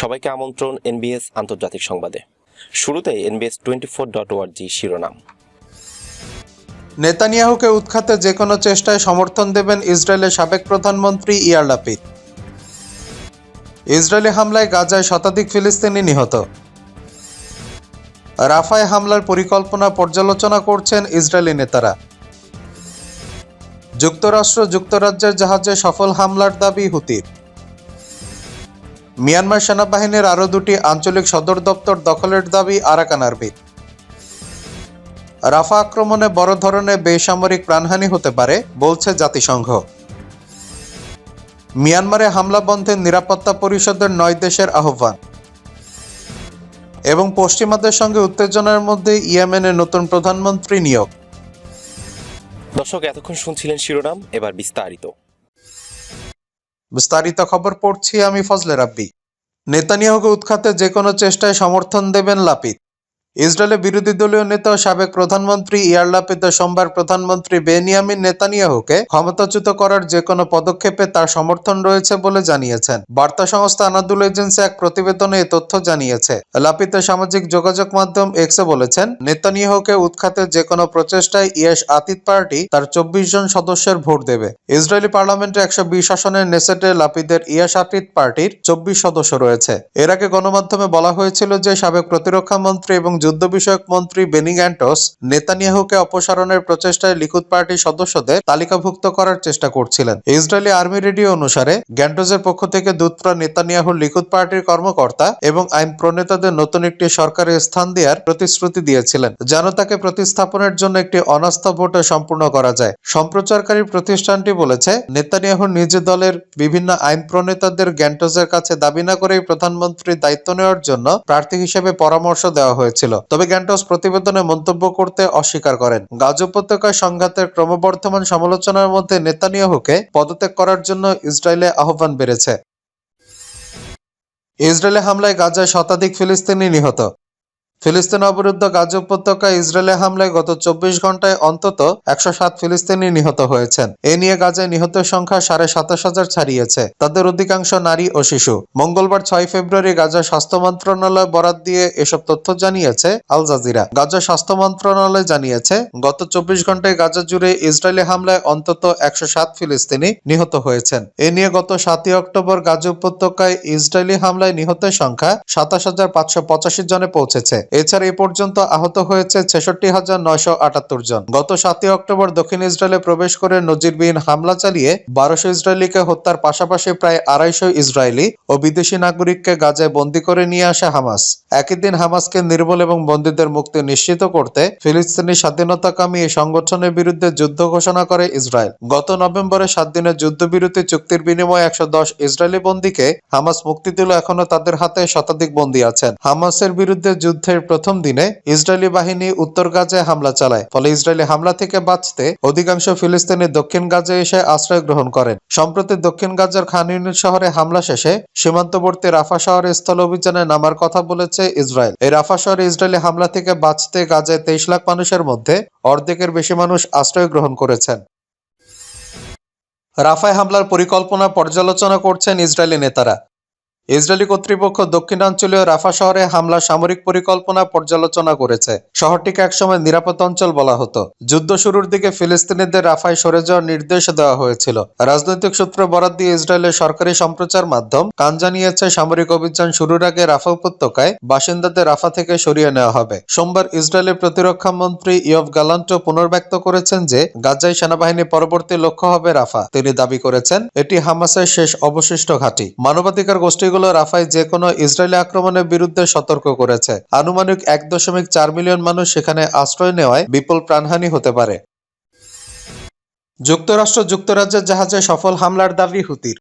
সবাইকে আমন্ত্রণ এনবিএস আন্তর্জাতিক সংবাদে। শুরুতে এনবিএস টোয়েন্টি ফোর ডট ওয়ার্জি শিরোনাম। নেতানিয়াহুকে উৎখাতে যে কোনো চেষ্টায় সমর্থন দেবেন ইসরায়েলের সাবেক প্রধানমন্ত্রী ইয়ার লাপিদ। ইসরায়েলি হামলায় গাজায় শতাধিক ফিলিস্তিনি নিহত। রাফায় হামলার পরিকল্পনা পর্যালোচনা করছেন ইসরায়েলি নেতারা। যুক্তরাষ্ট্র যুক্তরাজ্যের জাহাজে সফল হামলার দাবি হুতির। মিয়ানমার সেনাবাহিনীর আরও দুটি আঞ্চলিক সদর দপ্তর দখলের দাবি আরাকান রাফা আক্রমণে বড় ধরনের বেসামরিক প্রাণহানি হতে পারে, বলছে জাতিসংঘ। মিয়ানমারে হামলা বন্ধে নিরাপত্তা পরিষদের নয় দেশের আহ্বান। এবং পশ্চিমাদের সঙ্গে উত্তেজনার মধ্যে ইয়েমেনের নতুন প্রধানমন্ত্রী নিয়োগ। দর্শক, এতক্ষণ শুনছিলেন শিরোনাম, এবার বিস্তারিত। বিস্তারিত খবর পড়ছি আমি ফজলে রাব্বি। নেতানিয়াহুকে উৎখাতে যে কোনো চেষ্টায় সমর্থন দেবেন লাপিদ ইসরায়েলের বিরোধী দলীয় নেতা ও সাবেক প্রধানমন্ত্রী ইয়ার লাপিদ সোমবার প্রধানমন্ত্রী বেনিয়ামিন নেতানিয়াহুকে ক্ষমতাচ্যুত করার যে কোনো পদক্ষেপে তার সমর্থন রয়েছে বলে জানিয়েছেন। বার্তা সংস্থা আনাদুল এজেন্সি এক প্রতিবেদনে এ তথ্য জানিয়েছে। লাপিতের সামাজিক যোগাযোগ মাধ্যম এক্সে বলেছেন, নেতানিয়াহুকে উৎখাতে যে কোনো প্রচেষ্টায় ইয়েস আতিত পার্টি তার চব্বিশ জন সদস্যের ভোট দেবে। ইসরায়েলি পার্লামেন্টে একশো বিশ আসনের নেসেটে লাপিদের ইয়াস আতিত পার্টির চব্বিশ সদস্য রয়েছে। এর আগে গণমাধ্যমে বলা হয়েছিল যে সাবেক প্রতিরক্ষা মন্ত্রী এবং যুদ্ধ বিষয়ক মন্ত্রী বেনি গ্যান্টস নেতানিয়াহুকে অপসারণের প্রচেষ্টায় লিকুদ পার্টির সদস্যদের তালিকাভুক্ত করার চেষ্টা করছিলেন। ইসরায়েলি আর্মি রেডিও অনুসারে, গ্যান্টসের পক্ষ থেকে দূতরা নেতানিয়াহুর লিকুদ পার্টির কর্মকর্তা এবং আইন প্রণেতাদের নতুন একটি সরকারের স্থান দেওয়ার প্রতিশ্রুতি দিয়েছিলেন, যেন তাকে প্রতিস্থাপনের জন্য একটি অনাস্থা ভোটে সম্পূর্ণ করা যায়। সম্প্রচারকারী প্রতিষ্ঠানটি বলেছে নেতানিয়াহুর নিজ দলের বিভিন্ন আইন প্রণেতাদের গ্যান্টসের কাছে দাবি না করেই প্রধানমন্ত্রীর দায়িত্ব নেওয়ার জন্য প্রার্থী হিসেবে পরামর্শ দেওয়া হয়েছিল। তবে গ্যান্টস প্রতিবেদনে মন্তব্য করতে অস্বীকার করেন। গাজ উপত্যকায় সংঘাতের ক্রমবর্ধমান সমালোচনার মধ্যে নেতানিয়াহুকে পদত্যাগ করার জন্য ইসরায়েলে আহ্বান বেড়েছে। ইসরায়েলে হামলায় গাজায় শতাধিক ফিলিস্তিনি নিহত। ফিলিস্তিন অবরুদ্ধ গাজা উপত্যকায় ইসরায়েলের হামলায় গত চব্বিশ ঘন্টায় অন্তত একশো সাত ফিলিস্তিনি নিহত হয়েছেন। এ নিয়ে গাজায় নিহতের সংখ্যা সাড়ে সাতাশ হাজার ছাড়িয়েছে। তাদের অধিকাংশ নারী ও শিশু। মঙ্গলবার ছয় ফেব্রুয়ারি গাজা স্বাস্থ্য মন্ত্রণালয় বরাদ দিয়ে এসব তথ্য জানিয়েছে আল জাজিরা। গাজা স্বাস্থ্য মন্ত্রণালয় জানিয়েছে, গত চব্বিশ ঘন্টায় গাজা জুড়ে ইসরায়েলি হামলায় অন্তত একশো সাত ফিলিস্তিনি নিহত হয়েছেন। এ নিয়ে গত সাতই অক্টোবর গাজা উপত্যকায় ইসরায়েলি হামলায় নিহতের সংখ্যা সাতাশ হাজার পাঁচশো পঁচাশি জনে পৌঁছেছে। এছাড়া এ পর্যন্ত আহত হয়েছে ছেষট্টি হাজার নয়শো জন। গত সাতই অক্টোবর দক্ষিণ ইসরায়েলে প্রবেশ করে নজিরবিহীন হামলা চালিয়ে বারোশো ইসরায়েলিকে হত্যার পাশাপাশি প্রায় আড়াইশো ইসরায়েলি ও বিদেশি নাগরিককে গাজায় বন্দী করে নিয়ে আসে হামাস। একই দিন হামাসকে নির্মূল এবং বন্দীদের মুক্তি নিশ্চিত করতে ফিলিস্তিনি স্বাধীনতাকামী এই সংগঠনের বিরুদ্ধে যুদ্ধ ঘোষণা করে ইসরায়েল। গত নভেম্বরে সাত দিনের যুদ্ধবিরতি চুক্তির বিনিময়ে একশো দশ ইসরায়েলি বন্দীকে হামাস মুক্তি দিল এখনও তাদের হাতে শতাধিক বন্দী আছেন। হামাসের বিরুদ্ধে যুদ্ধের প্রথম দিনে ইসরায়েলি বাহিনী উত্তর গাজায় হামলা চালায়, ফলে ইসরায়েলি হামলা থেকে বাঁচতে অধিকাংশ ফিলিস্তিনি দক্ষিণ গাজায় এসে আশ্রয় গ্রহণ করেন। সম্প্রতি দক্ষিণ গাজার খান ইউনিট শহরে হামলা শেষে সীমান্তবর্তী রাফা শহরে স্থল অভিযানে নামার কথা বলেছে ইসরায়েল। এই রাফা শহরে ইসরায়েলি হামলা থেকে বাঁচতে গাজায় তেইশ লাখ মানুষের মধ্যে অর্ধেকের বেশি মানুষ আশ্রয় গ্রহণ করেছেন। রাফায় হামলার পরিকল্পনা পর্যালোচনা করছেন ইসরায়েলি নেতারা। ইসরায়েলি কর্তৃপক্ষ দক্ষিণাঞ্চলীয় রাফা শহরে হামলা সামরিক পরিকল্পনা পর্যালোচনা করেছে। শহরটিকে একসময় নিরাপদ অঞ্চল বলা হতো। যুদ্ধ শুরুর দিকে ফিলিস্তিনিদের রাফায় সরে যাওয়ার নির্দেশ দেওয়া হয়েছিল। রাজনৈতিক সূত্র বরাদ দিয়ে ইসরায়েলের সরকারি সম্প্রচার মাধ্যম কান জানিয়েছে, সামরিক অভিযান শুরুর আগে রাফা উপত্যকায় বাসিন্দাদের রাফা থেকে সরিয়ে নেওয়া হবে। সোমবার ইসরায়েলের প্রতিরক্ষা মন্ত্রী ইয়ফ গালান্টো পুনর্ব্যক্ত করেছেন যে, গাজায় সেনাবাহিনী পরবর্তী লক্ষ্য হবে রাফা। তিনি দাবি করেছেন, এটি হামাসের শেষ অবশিষ্ট ঘাঁটি। মানবাধিকার গোষ্ঠীগুলো রাফায় যে কোনো ইসরায়েলি আক্রমণের বিরুদ্ধে সতর্ক করেছে। আনুমানিক এক দশমিক চার মিলিয়ন মানুষ সেখানে আশ্রয় নেওয়ায় বিপুল প্রাণহানি হতে পারে। যুক্তরাষ্ট্র যুক্তরাজ্যের জাহাজে সফল হামলার দাবি হুতির।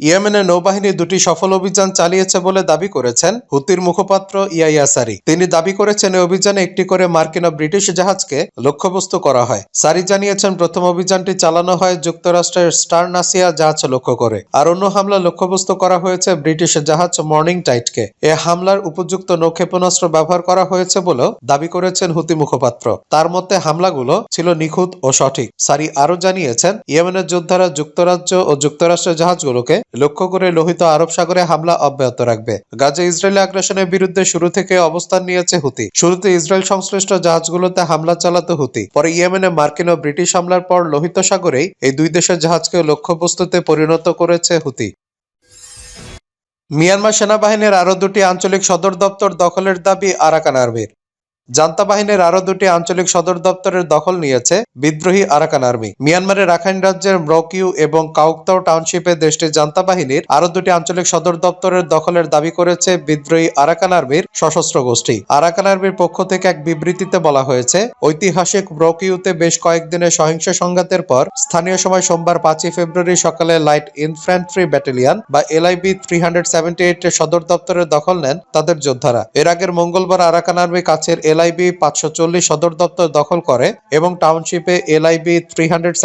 ইয়েমেনের নৌবাহিনী দুটি সফল অভিযান চালিয়েছে বলে দাবি করেছেন হুতির মুখপাত্র ইয়াইয়া সারি। তিনি দাবি করেছেন, এই অভিযানে একটি করে মার্কিন ও ব্রিটিশ জাহাজকে লক্ষ্যবস্তু করা হয়। সারি জানিয়েছেন, প্রথম অভিযানটি চালানো হয় যুক্তরাষ্ট্রের স্টার নাসিয়া জাহাজ লক্ষ্য করে। আর অন্য হামলা লক্ষ্যবস্তু করা হয়েছে ব্রিটিশ জাহাজ মর্নিং টাইটকে। এ হামলার উপযুক্ত নৌক্ষেপণাস্ত্র ব্যবহার করা হয়েছে বলেও দাবি করেছেন হুতি মুখপাত্র। তার মধ্যে হামলাগুলো ছিল নিখুঁত ও সঠিক। সারি আরও জানিয়েছেন, ইয়েমেনের যোদ্ধারা যুক্তরাজ্য ও যুক্তরাষ্ট্রের জাহাজগুলোকে লক্ষ্য করে লোহিত আরব সাগরে হামলা অব্যাহত রাখবে। গাজা ইসরায়েলি আগ্রাসনের বিরুদ্ধে শুরু থেকে অবস্থান নিয়েছে হুতি। শুরুতে ইসরায়েল সংশ্লিষ্ট জাহাজগুলোতে হামলা চালাতে হুতি। পরে ইয়েমেনে মার্কিন ও ব্রিটিশ হামলার পর লোহিত সাগরেই এই দুই দেশের জাহাজকে লক্ষ্যবস্তুতে পরিণত করেছে হুতি। মিয়ানমার সেনাবাহিনীর আরও দুটি আঞ্চলিক সদর দপ্তর দখলের দাবি আরাকান আর্মির জান্তা বাহিনীর আরও দুটি আঞ্চলিক সদর দপ্তরের দখল নিয়েছে বিদ্রোহী আরাকান আর্মি। মিয়ানমারের রাখাইন রাজ্যের মরকিউ এবং কাউকতাও টাউনশিপে দেশটির জান্তা বাহিনীর আরও দুটি আঞ্চলিক সদর দপ্তরের দখলের দাবি করেছে বিদ্রোহী আরাকান আর্মির সশস্ত্র গোষ্ঠী। আরাকান আর্মির পক্ষ থেকে এক বিবৃতিতে বলা হয়েছে, ঐতিহাসিক ব্রকিউতে বেশ কয়েকদিনের সহিংস সংঘাতের পর স্থানীয় সময় সোমবার পাঁচই ফেব্রুয়ারি সকালে লাইট ইনফ্যান্ট্রি ব্যাটালিয়ন বা LIB three hundred seventy eight এর সদর দপ্তরের দখল নেন তাদের যোদ্ধারা। এর আগের মঙ্গলবার আরাকান আর্মি কাছের এলআইবি পাঁচশো চল্লিশ সদর দপ্তর দখল করে এবং টাউনশিপে এলআইবি থ্রি হান্ড্রেড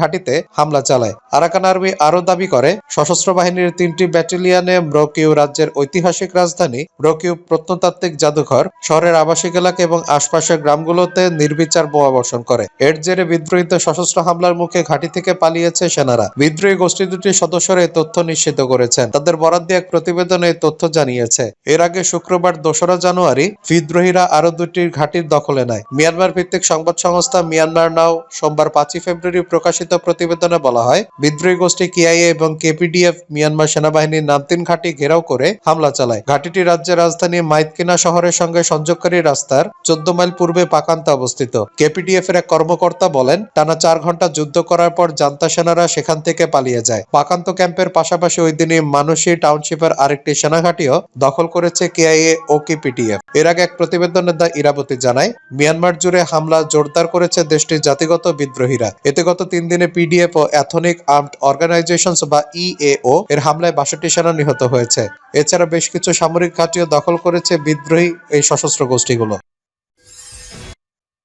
ঘাঁটিতে হামলা চালায়। আরাকান আর্মি আরও দাবি করে, সশস্ত্র বাহিনীর তিনটি ব্যাটালিয়নে ব্রকিউ রাজ্যের ঐতিহাসিক রাজধানী ব্রকিউ প্রত্নতাত্ত্বিক জাদুঘর, শহরের আবাসিক এলাকা এবং আশপাশের গ্রামগুলোতে নির্বিচার বোমা বর্ষণ করে। এর জেরে বিদ্রোহীদের সশস্ত্র হামলার মুখে ঘাঁটি থেকে পালিয়েছে সেনারা। বিদ্রোহী গোষ্ঠী দুটির সদস্যরা তথ্য নিশ্চিত করেছেন। তাদের বরাদ দিয়ে এক প্রতিবেদনে তথ্য জানিয়েছে। এর আগে শুক্রবার দোসরা জানুয়ারি বিদ্রোহীরা আরও দুটির ঘাঁটির দখলে নেয়। মিয়ানমার ভিত্তিক সংবাদ সংস্থা মিয়ানমার নাও সোমবার পাঁচই ফেব্রুয়ারি প্রকাশিত প্রতিবেদনে বলা হয়, বিদ্রোহী গোষ্ঠী কিআইএ এবং কেপিডিএফ মিয়ানমার সেনাবাহিনীর নামতিন ঘাঁটি ঘেরাও করে হামলা চালায়। ঘাঁটিটি রাজ্যের রাজধানী মাইতকিনা শহরের সঙ্গে সংযোগকারী রাস্তার চোদ্দ মাইল পূর্বে পাকান্তে অবস্থিত। কেপিডিএফ এর এক কর্মকর্তা বলেন, টানা চার ঘণ্টা যুদ্ধ করার পর জান্তা সেনারা সেখান থেকে পালিয়ে যায়। পাকান্ত ক্যাম্পের পাশাপাশি ওই দিনই মানসী টাউনশিপের আরেকটি সেনাঘাটিও দখল করেছে কেআইএ ও কেপিডিএফ। এর আগে এক প্রতিবেদনে দা ইরাবতী জানায়, মিয়ানমার জুড়ে হামলা জোরদার করেছে দেশটির জাতিগত বিদ্রোহীরা। এতে গত তিন দিনে পিডিএফ ও অ্যাথনিক আর্মড অর্গানাইজেশনস বা ইএও এর হামলায় বাষট্টি সেনা নিহত হয়েছে। এছাড়া বেশ কিছু সামরিক ঘাঁটিও দখল করেছে বিদ্রোহী এই সশস্ত্র গোষ্ঠীগুলো।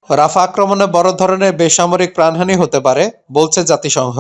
রাফা আক্রমণে বড় ধরনের বেসামরিক প্রাণহানি হতে পারে, বলছে জাতিসংঘ।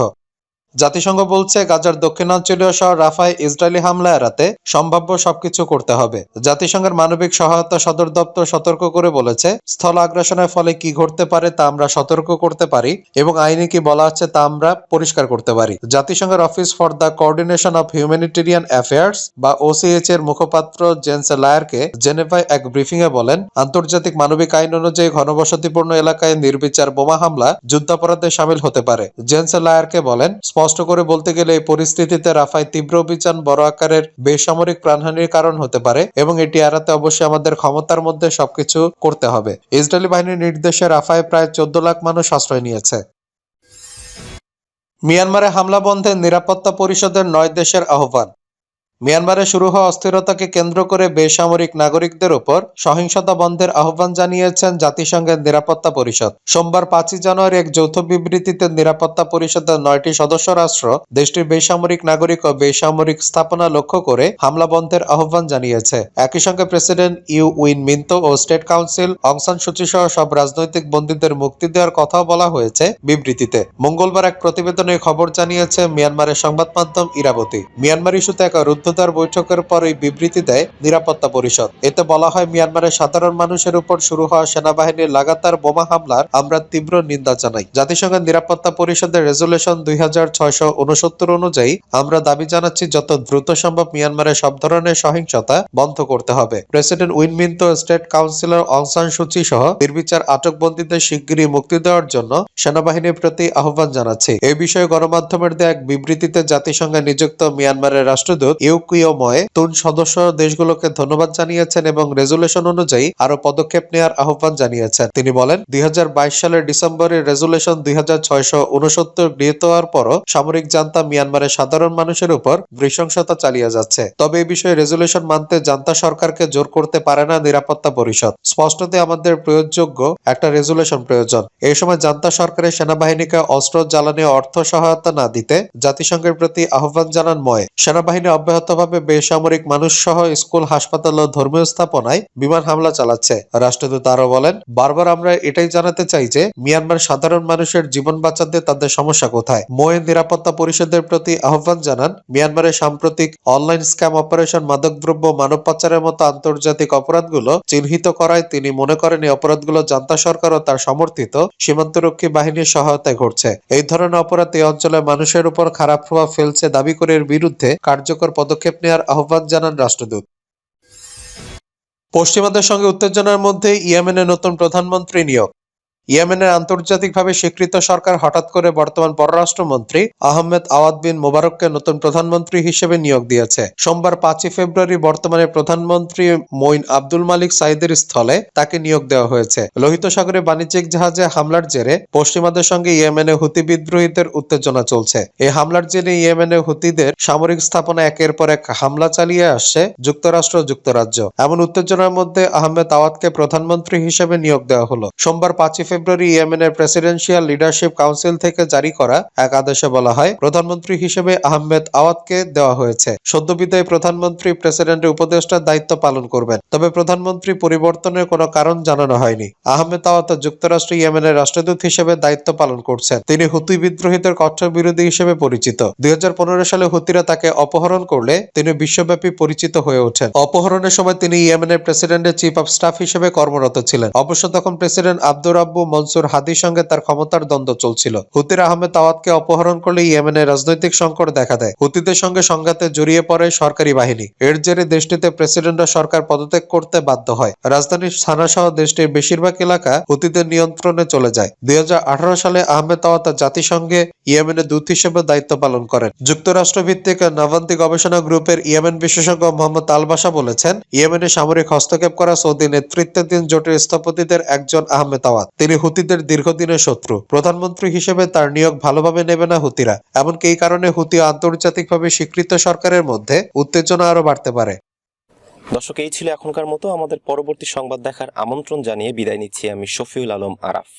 জাতিসংঘ বলছে গাজার দক্ষিণাঞ্চলীয় শহর রাফায় ইসরায়েলি হামলা এড়াতে সম্ভাব্য সবকিছু করতে হবে। জাতিসংঘের মানবিক সহায়তা সদর দপ্তর সতর্ক করে বলেছে, স্থল আগ্রাসনের ফলে কি ঘটতে পারে তা আমরা সতর্ক করতে পারি এবং আইনে কি বলা আছে তা আমরা পরিষ্কার করতে পারি। জাতিসংঘের office for the coordination of humanitarian affairs বা ওসিএইচ এর মুখপাত্র জেন্স লায়ারকে জেনেভায় এক ব্রিফিং এ বলেন, আন্তর্জাতিক মানবিক আইন অনুযায়ী ঘনবসতিপূর্ণ এলাকায় নির্বিচার বোমা হামলা, যুদ্ধাপরাধে সামিল হতে পারে। জেন্স লায়ারকে বলেন স্পষ্ট করে বলতে গেলে এই পরিস্থিতিতে রাফায় তীব্র অভিযান বড় আকারের বেসামরিক প্রাণহানির কারণ হতে পারে এবং এটি এড়াতে অবশ্যই আমাদের ক্ষমতার মধ্যে সবকিছু করতে হবে। ইসরায়েলি বাহিনীর নির্দেশে রাফায় প্রায় চোদ্দ লাখ মানুষ আশ্রয় নিয়েছে। মিয়ানমারে হামলা বন্ধে নিরাপত্তা পরিষদের নয় দেশের আহ্বান। মিয়ানমারে শুরু হওয়া অস্থিরতাকে কেন্দ্র করে বেসামরিক নাগরিকদের উপর সহিংসতা বন্ধের আহ্বান জানিয়েছেন জাতিসংঘের নিরাপত্তা পরিষদ। সোমবার পাঁচই জানুয়ারি এক যৌথ বিবৃতিতে নিরাপত্তা পরিষদের নয়টি সদস্য রাষ্ট্র, দেশটির বেসামরিক নাগরিক ও বেসামরিক স্থাপনা লক্ষ্য করে হামলা বন্ধের আহ্বান জানিয়েছে। একই সঙ্গে প্রেসিডেন্ট ইউ উইন মিন্তো ও state council Aung San Suu Kyi সহ সব রাজনৈতিক বন্দীদের মুক্তি দেওয়ার কথাও বলা হয়েছে বিবৃতিতে। মঙ্গলবার এক প্রতিবেদনে খবর জানিয়েছে মিয়ানমারের সংবাদ মাধ্যম ইরাবতী। মিয়ানমার ইস্যুতে এক রুদ্ধদ্বার বৈঠকের পর এই বিবৃতি দেয় নিরাপত্তা পরিষদ। এতে বলা হয়, মিয়ানমারের সাধারণ মানুষের উপর শুরু হওয়া সেনাবাহিনীর লাগাতার বোমা হামলার আমরা তীব্র নিন্দা জানাই। জাতিসংঘের নিরাপত্তা পরিষদের রেজুলেশন দুই হাজার ছয়শো উনসত্তর অনুযায়ী আমরা দাবি জানাচ্ছি, যত দ্রুত সম্ভব মিয়ানমারের সব ধরনের সহিংসতা বন্ধ করতে হবে। President Win Myint state councillor Aung San Suu Kyi সহ নির্বিচার আটকবন্দীদের শিগগিরই মুক্তি দেওয়ার জন্য সেনাবাহিনীর প্রতি আহ্বান জানাচ্ছি। এই বিষয়ে গণমাধ্যমের দেয়া এক বিবৃতিতে জাতিসংঘে নিযুক্ত মিয়ানমারের রাষ্ট্রদূত ইউকিওময় তুন সদস্য দেশগুলোকে ধন্যবাদ জানিয়েছেন এবং রেজুলেশন অনুযায়ী আরও পদক্ষেপ নেওয়ার আহ্বান জানিয়েছেন। তিনি বলেন, দুই সালের ডিসেম্বরে রেজুলেশন দুই হাজার ছয়শো উনসত্তর গৃহীত হওয়ার পরও সামরিক জান্তা মিয়ানমারের সাধারণ মানুষের উপর নৃশংসতা চালিয়ে যাচ্ছে। তবে এই বিষয়ে রেজুলেশন মানতে জান্তা সরকারকে জোর করতে পারে না নিরাপত্তা পরিষদ। স্পষ্টতে আমাদের প্রয়োগযোগ্য একটা রেজুলেশন প্রয়োজন। এই সময় জান্তা সরকারের সেনাবাহিনীকে অস্ত্র জ্বালানি অর্থ সহায়তা না দিতে জাতিসংঘের প্রতি আহ্বান জানান ময়। সেনাবাহিনী অব্যাহত পরিকল্পিতভাবে বেসামরিক মানুষ সহ স্কুল, হাসপাতাল ও ধর্মীয় স্থাপনায় বিমান হামলা চালাচ্ছে। রাষ্ট্রদূত আরও বলেন, বারবার আমরা এটাই জানাতে চাই যে, মিয়ানমার সাধারণ মানুষের জীবন বাঁচাতে তাদের সমস্যা কোথায়। মোয়েন নিরাপত্তা পরিষদের প্রতি আহ্বান জানান, মিয়ানমারের সাম্প্রতিক অনলাইন স্ক্যাম অপারেশন মাদকদ্রব্য মানব পাচারের মতো আন্তর্জাতিক অপরাধগুলো চিহ্নিত করায় তিনি মনে করেন এই অপরাধগুলো জান্তা সরকার ও তার সমর্থিত সীমান্তরক্ষী বাহিনীর সহায়তায় ঘটছে। এই ধরনের অপরাধ এই অঞ্চলের মানুষের উপর খারাপ প্রভাব ফেলছে দাবি করে এর বিরুদ্ধে কার্যকর পদক্ষেপ নেওয়ার আহ্বান জানান রাষ্ট্রদূত। পশ্চিমাদের সঙ্গে উত্তেজনার মধ্যে ইয়েমেনের নতুন প্রধানমন্ত্রী নিয়োগ। ইয়েমেনের আন্তর্জাতিকভাবে স্বীকৃত সরকার হঠাৎ করে বর্তমান পররাষ্ট্রমন্ত্রী আহমেদ আওয়াদ বিন মোবারককে নতুন প্রধানমন্ত্রী হিসেবে নিয়োগ দিয়েছে। সোমবার পাঁচই ফেব্রুয়ারি বর্তমানে প্রধানমন্ত্রী মঈন আব্দুল মালিক সাইদের স্থলে তাকে নিয়োগ দেওয়া হয়েছে। লোহিত সাগরে বাণিজ্যিক জাহাজে হামলার জেরে পশ্চিমাদের সঙ্গে ইয়েমেনে হুতি বিদ্রোহীদের উত্তেজনা চলছে। এই হামলার জেরে ইয়েমেনে হুতিদের সামরিক স্থাপনা একের পর এক হামলা চালিয়ে আসছে যুক্তরাষ্ট্র যুক্তরাজ্য। এমন উত্তেজনার মধ্যে আহমেদ আওয়াদকে প্রধানমন্ত্রী হিসেবে নিয়োগ দেওয়া হলো। সোমবার পাঁচই ফেব্রুয়ারি ইয়েমেনের প্রেসিডেন্সিয়াল লিডারশিপ কাউন্সিল থেকে জারি করা এক আদেশে বলা হয়, প্রধানমন্ত্রী হিসেবে আহমেদ আওয়াদকে দেওয়া হয়েছে। সদ্য বিদায়ী প্রধানমন্ত্রী, প্রেসিডেন্টের উপদেষ্টার দায়িত্ব পালন করবেন। তবে প্রধানমন্ত্রী পরিবর্তনের কোনো কারণ জানানো হয়নি। আহমেদ আওয়াত যুক্তরাষ্ট্র ইয়েমেনের রাষ্ট্রদূত হিসেবে দায়িত্ব পালন করছেন। তিনি হুতি বিদ্রোহীদের কঠোর বিরোধী হিসেবে পরিচিত। দুই হাজার পনেরো সালে হুতিরা তাকে অপহরণ করলে তিনি বিশ্বব্যাপী পরিচিত হয়ে ওঠেন। অপহরণের সময় তিনি ইয়েমেনের প্রেসিডেন্টের চিফ অফ স্টাফ হিসেবে কর্মরত ছিলেন। অবশ্য তখন প্রেসিডেন্ট আব্দুর রাব্বু মনসুর হাদির সঙ্গে তার ক্ষমতার দ্বন্দ্ব চলছিল। হুতির আহমেদ আওয়াদকে অপহরণ করলে ইয়েমেনের রাজনৈতিক সংকট দেখা দেয়। হুতিদের সঙ্গে সংঘাতে জড়িয়ে পড়ে সরকারি বাহিনী। এর জেরে দেশটিতে প্রেসিডেন্ট ও সরকার পদত্যাগ করতে বাধ্য হয়। রাজধানী সানা সহ দেশটির বেশিরভাগ এলাকা হুতিদের নিয়ন্ত্রণে চলে যায়। দুই সালে আহমেদ আওয়াত জাতিসংঘে ইয়েমেনের দূত হিসেবে দায়িত্ব পালন করেন। যুক্তরাষ্ট্র ভিত্তিক নাভান্তি গবেষণা গ্রুপের ইয়েমেন বিশেষজ্ঞ মোহাম্মদ আলবাসা বলেছেন, ইয়েমেনে সামরিক হস্তক্ষেপ করা সৌদি নেতৃত্বাধীন জোটের স্থপতিদের একজন আহমেদ আওয়াত তিনি হুতিদের দীর্ঘদিনের শত্রু। প্রধানমন্ত্রী হিসেবে তার নিয়োগ ভালোভাবে নেবে না হুতিরা। এমনকি এই কারণে হুতি আন্তর্জাতিকভাবে স্বীকৃত সরকারের মধ্যে উত্তেজনা আরও বাড়তে পারে। দর্শক, এই ছিল এখনকার মতো। আমাদের পরবর্তী সংবাদ দেখার আমন্ত্রণ জানিয়ে বিদায় নিচ্ছি আমি শফিউল আলম আরাফ।